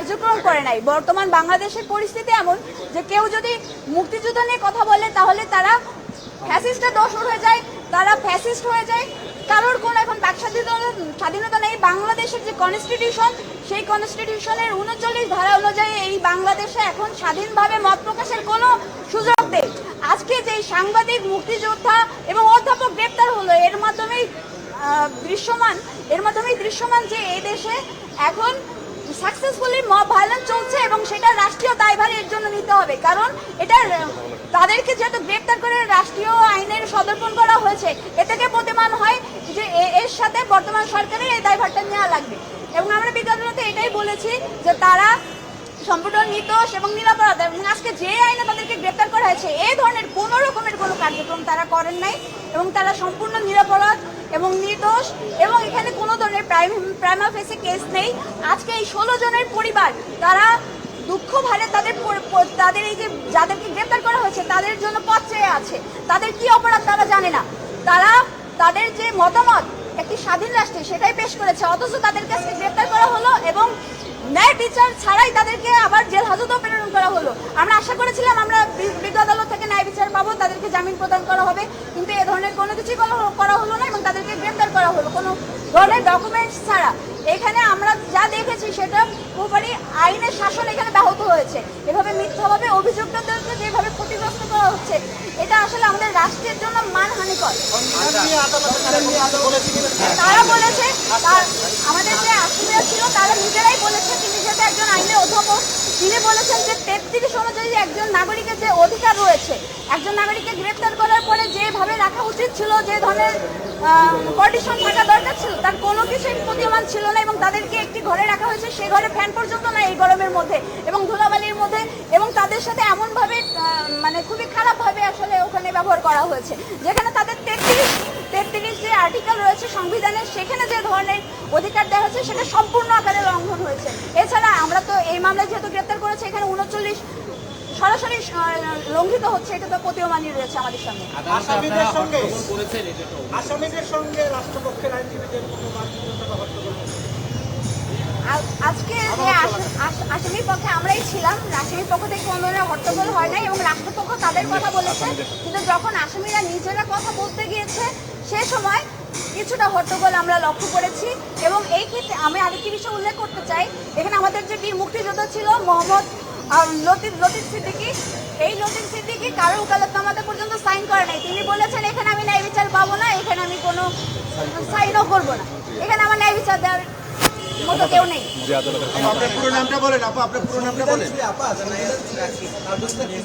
কার্যক্রম করে নাই। বর্তমান বাংলাদেশের পরিস্থিতি এমন যে কেউ যদি মুক্তিযুদ্ধ নিয়ে কথা বলে, তাহলে তারা ফ্যাসিস্টের দোষর হয়ে যায়, তারা ফ্যাসিস্ট হয়ে যায়। কারোর কোনো এখন বাক স্বাধীনতা স্বাধীনতা নেই। বাংলাদেশের যে কনস্টিটিউশন সেই কনস্টিটিউশনের উনচল্লিশ ধারা অনুযায়ী এই বাংলাদেশে এখন স্বাধীনভাবে মত প্রকাশের কোনো সুযোগ নেই। আজকে যে সাংবাদিক, মুক্তিযোদ্ধা এবং অধ্যাপক গ্রেপ্তার হলো, এর মাধ্যমেই দৃশ্যমান, এর মাধ্যমেই দৃশ্যমান যে এই দেশে এখন সাকসেসফুলি মব ভায়োলেন্স চলছে এবং সেটা রাষ্ট্রীয় দায়ভার এর জন্য নিতে হবে। কারণ এটা, তাদেরকে যেহেতু গ্রেপ্তার করে রাষ্ট্রীয় আইনের সদর্পণ করা হয়েছে, এ থেকে প্রতিমান হয় যে এর সাথে বর্তমান সরকারের এই দায়ভারটা নেওয়া লাগবে। এবং আমরা বিগত এটাই বলেছি যে তারা সম্পূর্ণ নির্দোষ এবং নিরাপরাধ এবং আজকে যে আইনে তাদেরকে গ্রেপ্তার করা হয়েছে এই ধরনের কোনো রকমের কোনো কার্যক্রম তারা করেন নাই। এবং তারা সম্পূর্ণ নিরাপরাধ এবং নির্দোষ এবং এখানে কোনো ধরনের প্রাইমা ফেসে কেস নেই। আজকে এই ষোলো জনের পরিবার, তারা দুঃখ ভারে তাদের তাদের এই যে যাদেরকে গ্রেপ্তার করা হয়েছে, তাদের জন্য পথ চেয়ে আছে। তাদের কি অপরাধ তারা জানে না। তারা তাদের যে মতামত একটি স্বাধীন রাষ্ট্রে, সেটাই পেশ করেছে। অথচ তাদের কাছে গ্রেপ্তার করা হলো এবং ন্যায় বিচার ছাড়াই তাদেরকে আবার জেল হাজতেও প্রেরণ করা হলো। আমরা আশা করেছিলাম আমরা বিজ্ঞ আদালত থেকে ন্যায় বিচার পাবো, তাদেরকে জামিন প্রদান করা হবে। কিন্তু কোনো কিছুই করা- করা হলো না এবং তাদেরকে গ্রেপ্তার করা হলো। কোনো ধরনের ডকুমেন্টস ছাড়া। এখানে আমরা যা দেখেছি সেটা পুরোপুরি আইনের শাসন এখানে ব্যাহত হয়েছে। এভাবে মিথ্যাভাবে অভিযুক্তদেরকে যেভাবে ক্ষতিগ্রস্ত করা হচ্ছে, এটা আসলে আমাদের রাষ্ট্রের জন্য মানহানিকর। তারা বলেছে আমাদের যে আসামিরা ছিল, তারা নিজেরাই বলেছে, তিনি যেহেতু একজন আইনের অধ্যাপক তিনি বলেছেন যে তেত্রিশ অনুযায়ী একজন নাগরিকের যে অধিকার রয়েছে, একজন নাগরিককে গ্রেপ্তার করার পরে যেভাবে রাখা উচিত ছিল, যে ধরনের কন্ডিশন থাকা দরকার ছিল, তার কোনো কিছুই প্রতীয়মান ছিল না এবং তাদেরকে একটি ঘরে রাখা হয়েছে। সে ঘরে ফ্যান পর্যন্ত না এই গরমের মধ্যে এবং ধুলাবালির মধ্যে এবং তাদের সাথে এমনভাবে মানে খুবই খারাপভাবে আসলে ওখানে ব্যবহার করা হয়েছে। যেখানে তাদের তেত্রিশ তেত্রিশ যে আর্টিকেল রয়েছে সংবিধানের সেখানে যে ধরনের অধিকার দেওয়া হয়েছে সেটা সম্পূর্ণ আকারে লঙ্ঘন হয়েছে। এছাড়া আমরা তো এই মামলায় যেহেতু গ্রেপ্তার করেছি এখানে উনচল্লিশ সরাসরি লঙ্ঘিত হচ্ছে এটা তো প্রতীয়মানই রয়েছে আমাদের সামনে। আসামিদের সঙ্গে আসামিদের সঙ্গে রাষ্ট্রপক্ষের আইনজীবীদের আজকে যে আস- আস- আসামির পক্ষে আমরাই ছিলাম আসামির পক্ষ থেকে কোনো ধরনের হট্টগোল হয় নাই এবং রাষ্ট্রপক্ষ তাদের কথা বলেছে। কিন্তু যখন আসামিরা নিজেরা কথা বলতে গিয়েছে সে সময় কিছুটা হট্টগোল আমরা লক্ষ্য করেছি এবং এই ক্ষেত্রে আমি আরেকটি বিষয় উল্লেখ করতে চাই। এখানে আমাদের যে বীর মুক্তিযোদ্ধা ছিল মোহাম্মদ লতিফ লতিফ সিদ্দিকি এই লতিফ সিদ্দিকি কারও উকালতনামাতে পর্যন্ত সাইন করে নাই। তিনি বলেছেন এখানে আমি ন্যায় বিচার পাবো না এখানে আমি কোনো সাইনও করব না। এখানে আমার ন্যায় বিচার দেওয়ার মতো কেউ নেই। আপনার পুরো নামটা বলেন আপা আপনার পুরো নামটা বলেন। তেত্রিশ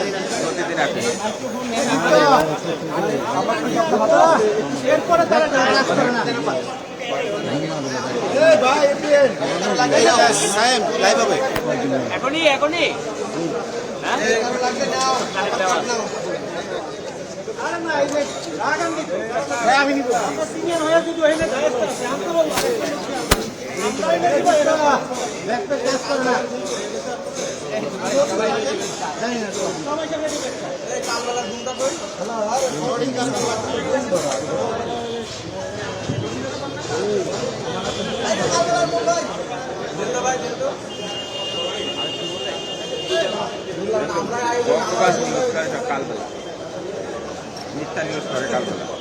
না। এরপরে তারা এখনই এখনই? আরে না এই যে লাগান দিতে ভাই আমি নিব। সিনিয়র হয়ে যদি ডায়াসটা কালবেলা। মিথ্যা নিউজ করে কালবেলা।